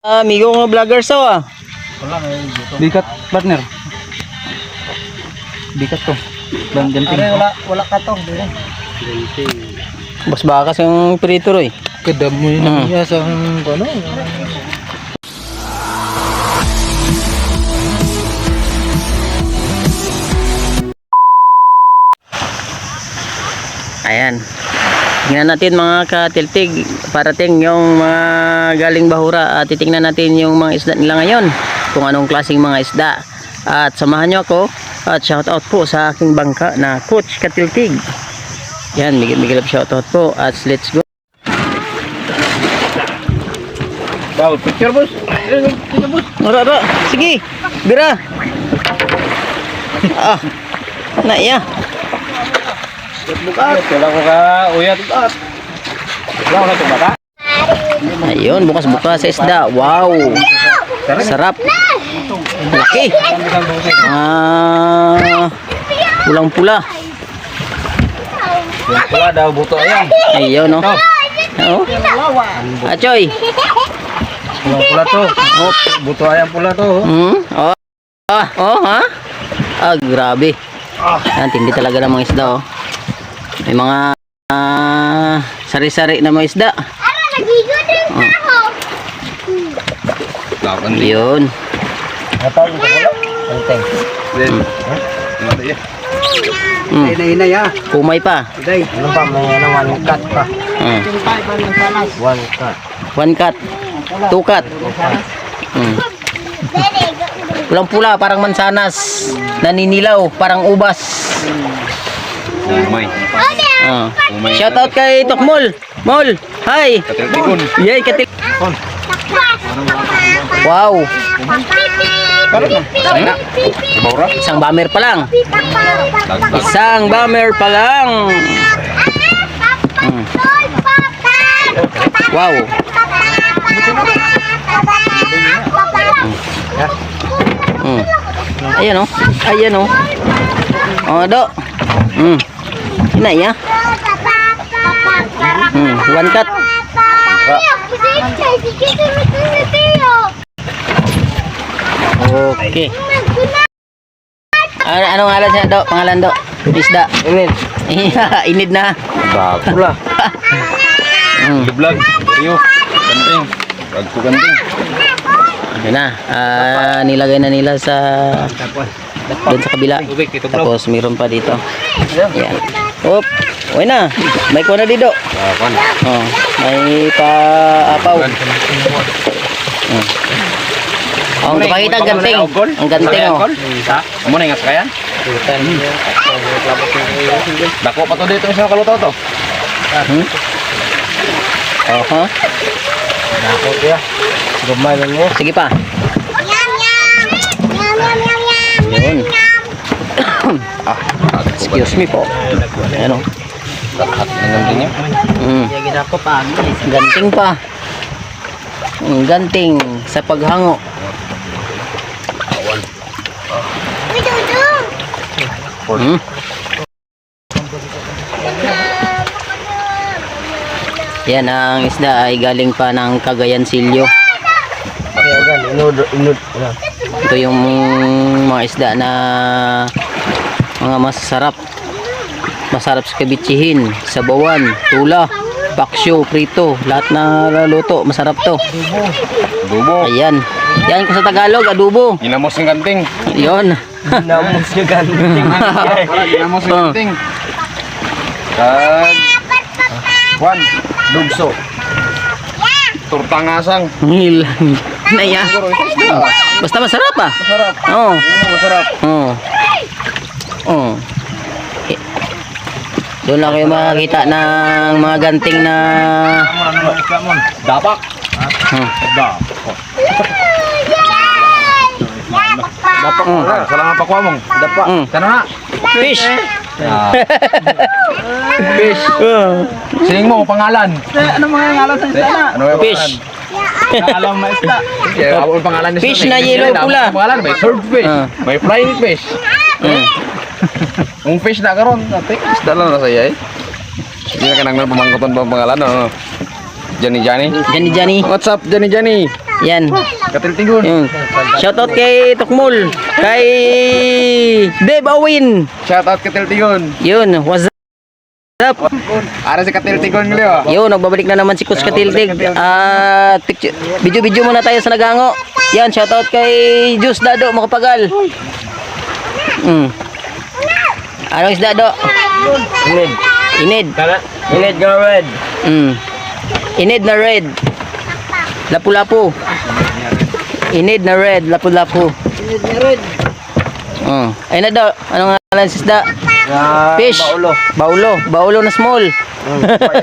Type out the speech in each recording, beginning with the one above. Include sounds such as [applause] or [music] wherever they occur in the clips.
Amigo nga vlogger so ah. Bikat partner. Bikat to. Dan ganting. wala, wala ka to. Bas bakas yung prito roy. Kedam mo yun Hmm. niya sa ano. Ayan. Tingnan natin mga katiltig. Parating yung mga galing bahura. At titingnan natin yung mga isda nila ngayon. Kung anong klaseng mga isda. At samahan nyo ako. At shoutout po sa aking bangka na Coach Katiltig. Yan, migil migil shoutout po. At let's go. Wow, picture boss. Ora, ora. Sige. Bira. ah. Na iya. Bukat. Wala ko ka uyat bukat. Wala ko na tumata. Ayun, bukas-bukas sa isda. Wow. Sarap. Laki. Ah. Pulang-pula. Yung pula daw buto ayan. Ayun, no. Oh. Achoy. Yung pula to. Oh, buto ayan pula to. oh. Hmm? Oh. Ah, oh, ha? Ah, grabe. Yan, tindi talaga ng mga isda, oh. May mga ah, sari-sari na mga isda. Laban Yun. Natawag ko wala. Anteng. din. Ano yan? Hmm. Ina-ina ya. Kumay pa. Day. Ano pa, may ano, one cut pa. Hmm. One cut. One cut. Two cut. Hmm. Pulang pula, parang mansanas. Naninilaw, parang ubas. Umay. Ah. Shout out kay Tokmol. Mol, hi. Katiltikon. Yay, katil. Wow, Sana. Ibawra. isang bomber pa lang. Isang bomber pa lang. Hmm. Wow. Hmm. Ayan oh. Ayan oh. Oh, do. Hmm. Ina ya. Hmm, one cut. Okay. Ano anong ngalan siya, do? Pangalan, do? Isda. Iya, inid na. Bagula. [laughs] Hmm. Vlog. Iyo. Ganting. Vlog ko ganting. Yun na. Ah, nilagay na nila sa doon sa kabila. Tapos meron pa dito. Yan. Op. Uy na. May kuha na dito. Ah, kan. Oh, may pa-apaw. Oh, ang kapakita ang ganting. Ang ganting oh. Isa. Amo na ingat kaya? Dako pa to dito sa kaluto to. Hmm? Oh, ha? Nakot ya. Gumay lang mo. Sige pa. Yun. Ah, excuse me po. Ano? Lahat ng ganting niya. Mm. Ganting pa. Mm, Ganting sa paghango. Hmm. Yan ang isda ay galing pa ng Cagayan Silyo. Ito yung mga isda na mga masarap. Masarap sa kabitsihin, sabawan, tula, paksyo, prito, lahat na luto, masarap to. Dubo. Ayan. Yan ko sa Tagalog, adobo. Ginamos ng ganting. Yon. Namos nyo gan. Wala, ginamos ng Oh. ganting. [laughs] Kag... Juan. Dugso. Turtangasang. Ngil. [laughs] Naya. Isda. Basta masarap ah. Masarap. Oo. Oo, masarap. Oo. Oo. Eh, Doon lang kayo makakita ng mga ganting na Dapak. hmm. Dapak. Dapak. Mm. Wala, Salang apa kuamong. Dapak. Mm. Kana na. fish. Ah. [laughs] Fish. Sining mo pangalan. Ano mga ngalan sa isda na? Ano Fish. Alam ako yung [laughs] pangalan ni Fish na yellow pula. ang Pangalan may swordfish, Ah. may flying fish. Mm. [laughs] Ang fish na karon, ate, isda lang na saya eh. Hindi na kanang pamangkoton pa ang pangalan no. Johnny Johnny. Johnny Johnny. What's up Johnny Johnny? Yan. Katiltigon. Yun. Shoutout kay Tukmul. Kay Dave Awin. Shout out Katiltigon. Yun. What's up? Ara si Katiltigon ngliyo. Yun, nagbabalik na naman si Coach Katiltig. Ah, picture, video-video muna tayo sa nagango. Yan, shoutout kay Jus Dado, makapagal. Mm. Anong isda do? Inid. Inid. Inid nga red. Mm. Inid na red. Lapu-lapu. Inid na red, lapu-lapu. Inid nga red. Mm. Ayun na do. Anong ngalan sa isda? Fish. Baulo. Baulo. Baulo na small.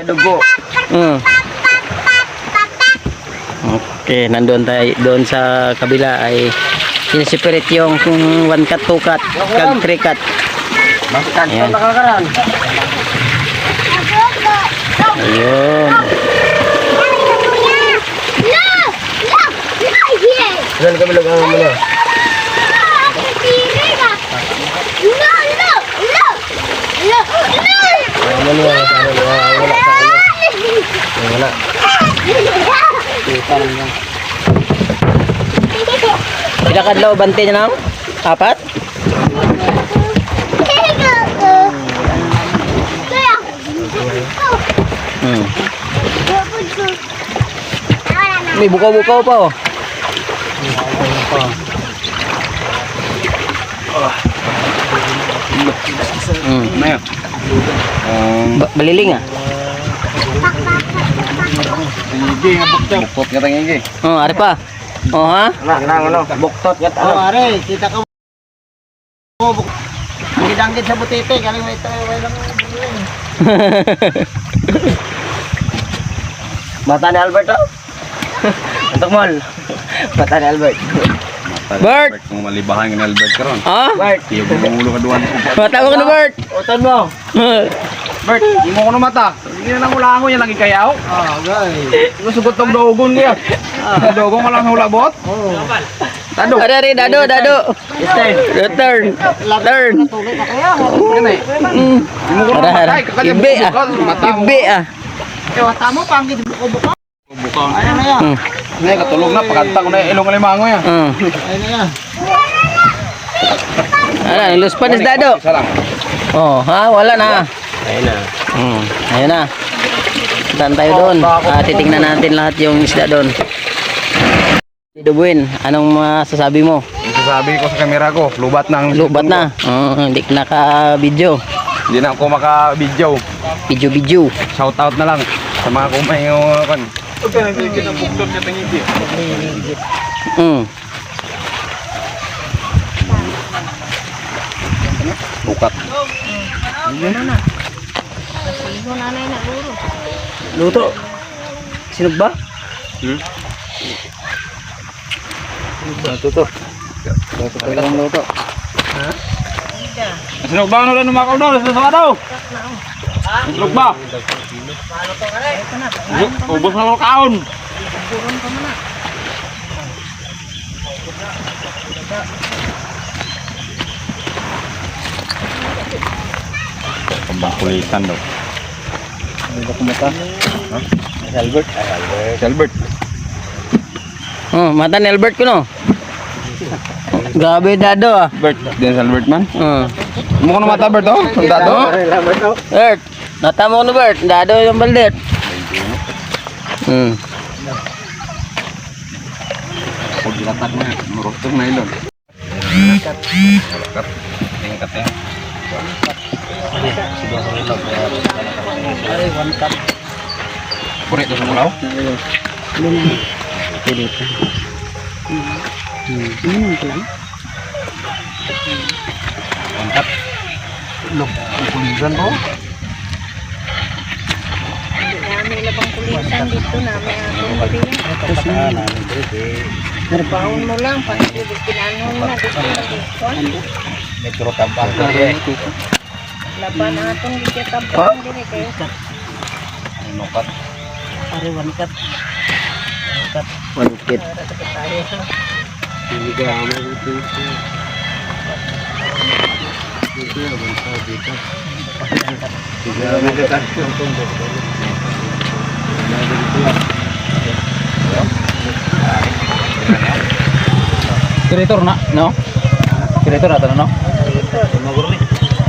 Dugo. Mm. Okay, nandun tayo doon sa kabila ay sineseparate yung kung one cut, two cut, kag three cut. Ayan. Ayun. Saan kami lugang mo na? Ano niya? Ano niya? Wala sa ano. Wala. Pinakadlaw bante niya nang? Apat? May bukaw-bukaw pa oh. Hmm. Um, Ba- baliling ah. Nga buktot. Buktot nga tang igi. Oh, ari pa. Oh ha? Ano? Buktot gat ano? are, kita ka sa butete, galing may tayo. Mata ni oh. [laughs] Antok mall. Mata ni Albert. Bert! Kung malibahan ng Albert karon. Ah? Bert, Iyo bumulo ka duwan. Matawag na Bert. utan mo. Bert, di mo ko na mata. Sige na lang hula ako yan lagi kayaw. Ah, guys. Ibo sugot tong dogon niya. Dogon ko lang hula bot. Oh. Tado. Ari, ari, dado, dado. Return. Turn. Tuloy ka kaya. Ganay. Mm. Di mo ko na Ara, ara. matay. Kakanya Ibe ah. mata mo. Ibe ah. Ewa, tamo pa, ang buko-buko. Buko. Ayun na yan. Mm. Ngay katulog na pagkanta ko na yung ilong alimango ya. Mm. Ayun na yan. Ano, niluspan is dado. Isa lang. Oh, ha? Wala na. Ayun na. Mm. Ayun na. Saan tayo doon? Ah, titingnan natin lahat yung isda doon. Buin, anong masasabi mo? Ang sasabi ko sa kamera ko, lubat na Lubat na. Oh, hindi ka naka-video. Hindi na ako maka-video. Video-video. Shout out na lang sa mga kumay yung uh, kan. Okay, nagigit ang buktot niya tangigi. Mm. Bukat. Luto. Sinog ba? Hmm? Luto to. Luto to lang luto. Sinog ba ano lang numakaw daw? Sa sa daw? Ba? Ubos na lang kaon. Kambang kulitan daw. Ano kumata? Albert. Ay, Albert. Albert. Oh, mata ni Albert ko no. Grabe dado ah. Din si Albert man. Oh. Mo ko na mata Albert oh. Dado. Albert oh. Bert, natama ko na Bert. Dado yung baldet. Hmm. Pag dilatak na, murutong na ilon. Kat. Tingkat ya. Ay, one cup. Puri ito sa mulaw. Mantap. Look, ang kulisan mo. Namin na bang kulitan dito namin ako diri. Narbaon mo lang pa hindi pinanon na dito na dito. Metro tabak. Laban aton dito tabang diri kayo. Nukat. Ari, one cup. One kit. Hindi ka ako dito. Dito, one cup dito. Operator na, no? Operator na, no? Prito.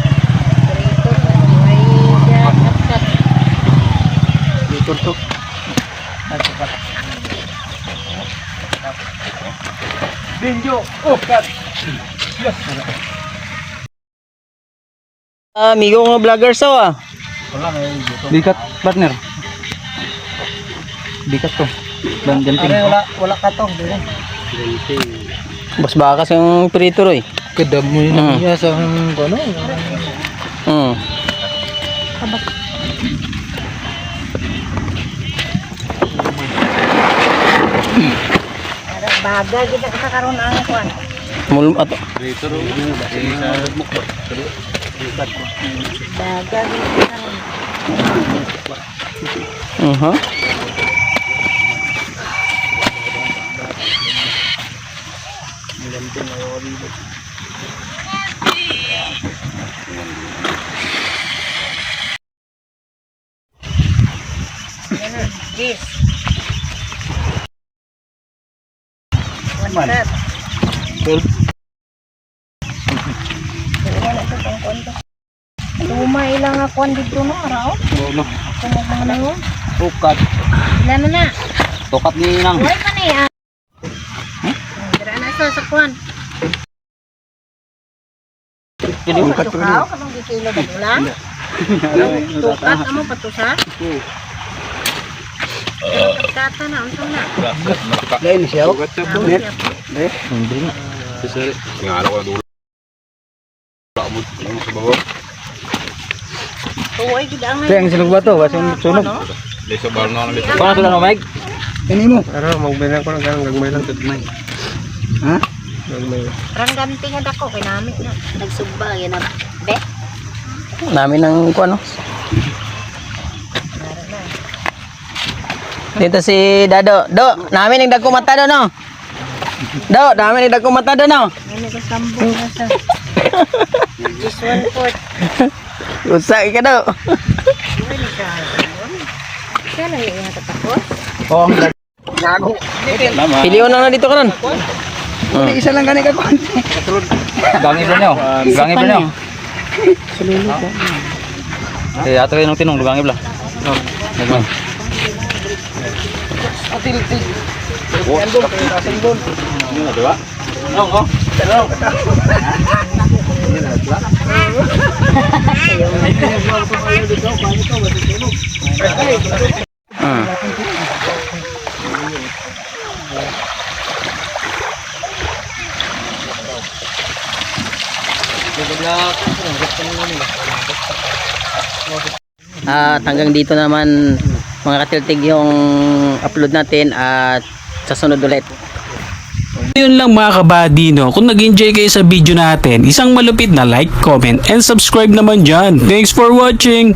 May kat-kat. Dito to. Benjo. Oh, kat. Ah, amigo nga vlogger so ah. Bikat partner. Bikat to. Dan janting. Are wala wala ka to, dire. Bas bakas yung prito roy. Kadamo yun ang iya sa ano. Hmm. Baga kita kakaroon ang kuan. Mul ato. Baga kita. Mhm. Yes. One cut. Luma ilang nga kuan dito no araw. Ano? Ako mo mga nangon. Tukat. Ilan na na? Tukat ni nang. Why pa ni ah? Dira na sa sa kuan. Kini Ang tukaw kanang gikilo ba ulang? Tukat amo patusa? Kata na unsa na? Lain siya. Net. Hindi na. Tuway gid ang Kaya ang sinog ba to? Baso sunog. Paano sila no, Mike? Ini mo. Ara magbilang ko ng ganang gagmay lang tagmay. Ha? Rang ganti nga dako kay nami na. Nagsugba yan na. Be. Namin ng kuan no. Dito si Dado. Do, namin ang dagko mata do no. Do, namin ang dagko mata do no. Ano ko sambong na sa. [laughs] This one fourth. Usa ka do. Ka? Kaya lang yung natatapos. Oh, Gago. Pilion na na dito karon. Oh. Isa lang gani ka konti. Gangi ba niyo? Gangi ba niyo? Eh, ato kayo nung tinong, gangi ba? Oh, nagman. Diba? Oo, oo. Hmm. At hanggang dito naman mga katiltig yung upload natin at sa sunod ulit. Yun lang mga kabady no. Kung nag-enjoy kayo sa video natin, isang malupit na like, comment, and subscribe naman dyan. Thanks for watching!